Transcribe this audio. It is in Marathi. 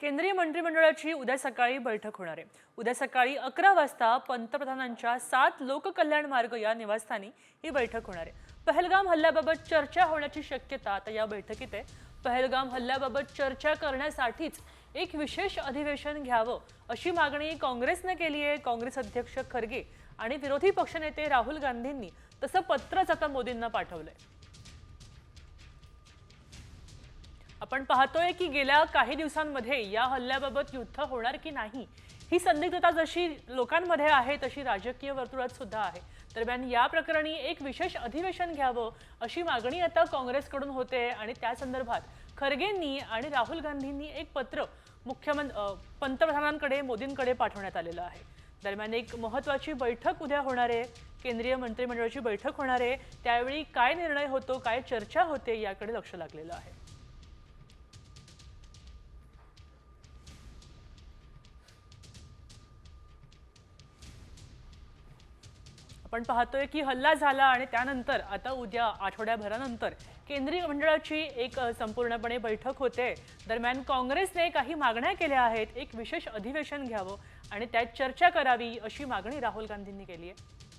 केंद्रीय मंत्रिमंडळाची उद्या सकाळी बैठक होणार आहे. उद्या सकाळी अकरा वाजता पंतप्रधानांच्या सात लोककल्याण मार्ग या निवासस्थानी ही बैठक होणार आहे. पहलगाम हल्ल्याबाबत चर्चा होण्याची शक्यता आता या बैठकीत आहे. पहलगाम हल्ल्याबाबत चर्चा करण्यासाठीच एक विशेष अधिवेशन घ्यावं अशी मागणी काँग्रेसनं केली आहे. काँग्रेस अध्यक्ष खरगे आणि विरोधी पक्षनेते राहुल गांधींनी तसं पत्रच आता मोदींना पाठवलंय. आपण पाहतोय की गेल्या काही दिवसांमध्ये या हल्ल्याबाबत युद्ध होणार की नाही ही संदिग्धता जशी लोकांमध्ये आहे तशी राजकीय वर्तुळात सुद्धा आहे. दरम्यान या प्रकरणी एक विशेष अधिवेशन घ्यावं अशी मागणी आता काँग्रेसकडून होते आणि त्या संदर्भात खरगेंनी आणि राहुल गांधींनी एक पत्र मुख्यमंत्री पंतप्रधानांकडे मोदींकडे पाठवण्यात आलेलं आहे. दरम्यान एक महत्त्वाची बैठक उद्या होणार आहे. केंद्रीय मंत्रिमंडळाची बैठक होणार आहे. त्यावेळी काय निर्णय होतो काय चर्चा होते याकडे लक्ष लागलेलं आहे. आपण पाहतोय की हल्ला झाला आणि त्यानंतर आता उद्या आठवड्याभरानंतर केंद्रीय मंडळाची एक संपूर्णपणे बैठक होते. दरम्यान काँग्रेसने काही मागण्या केल्या आहेत. एक विशेष अधिवेशन घ्यावं आणि त्यात चर्चा करावी अशी मागणी राहुल गांधींनी केली आहे.